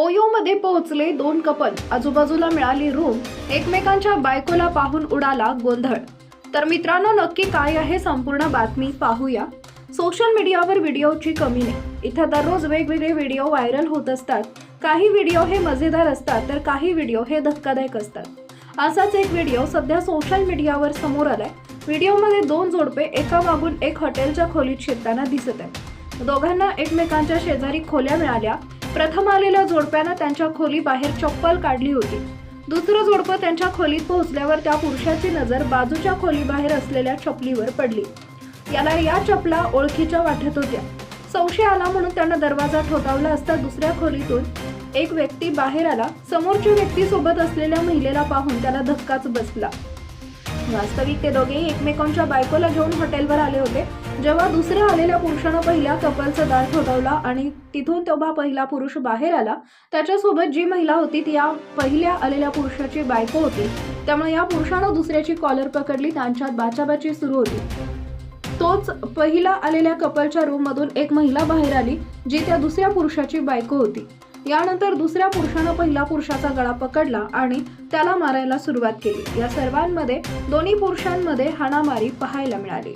ओयोमध्ये पोहोचले दोन कपल. आजूबाजूला मिळाली रूम. एकमेकांच्या बायकोला पाहून उडाला गोंधळ. तर मित्रांनो नक्की काय आहे संपूर्ण बातमी पाहूया. सोशल मीडियावर व्हिडिओची कमी नाही. इथं दररोज वेगवेगळे व्हिडिओ व्हायरल होत असतात. काही व्हिडिओ हे मजेदार असतात तर काही व्हिडिओ हे धक्कादायक असतात. असाच एक व्हिडिओ सध्या सोशल मीडियावर समोर आलाय. व्हिडिओमध्ये दोन जोडपे एका मागून एक हॉटेलच्या खोलीत शिरताना दिसत आहे दोघांना एकमेकांच्या शेजारी खोल्या मिळाल्या. प्रथम आलेल्या जोडप्यानं त्यांच्या खोली बाहेर चप्पल काढली होती. दुसरं जोडपं त्यांच्या खोलीत पोहोचल्यावर त्या पुरुषाची नजर बाजूच्या खोलीबाहेर असलेल्या चपलीवर पडली. याला या चपला ओळखीच्या वाटत होत्या. संशय आला म्हणून त्यानं दरवाजा ठोठावला असता दुसऱ्या खोलीतून एक व्यक्ती बाहेर आला. समोरच्या व्यक्ती सोबत असलेल्या महिलेला पाहून त्याला धक्काच बसला. वास्तविक ते दोघे एकमेकांच्या बायकोला घेऊन हॉटेलवर आले होते. जेव्हा दुसऱ्या आलेल्या पुरुषानं पहिल्या कपलचं दार ठोठावला आणि तिथून तेव्हा पहिला पुरुष बाहेर आला त्याच्यासोबत जी महिला होती ती या पहिल्या आलेल्या पुरुषाची बायको होती. त्यामुळे या पुरुषानं दुसऱ्याची कॉलर पकडली त्यांच्यात बाचाबाची सुरू होती. तोच पहिला आलेल्या कपलच्या रूममधून एक महिला बाहेर आली जी त्या दुसऱ्या पुरुषाची बायको होती. यानंतर दुसऱ्या पुरुषानं पहिला पुरुषाचा गळा पकडला आणि त्याला मारायला सुरुवात केली. या सर्वांमध्ये दोन्ही पुरुषांमध्ये हाणामारी पाहायला मिळाली.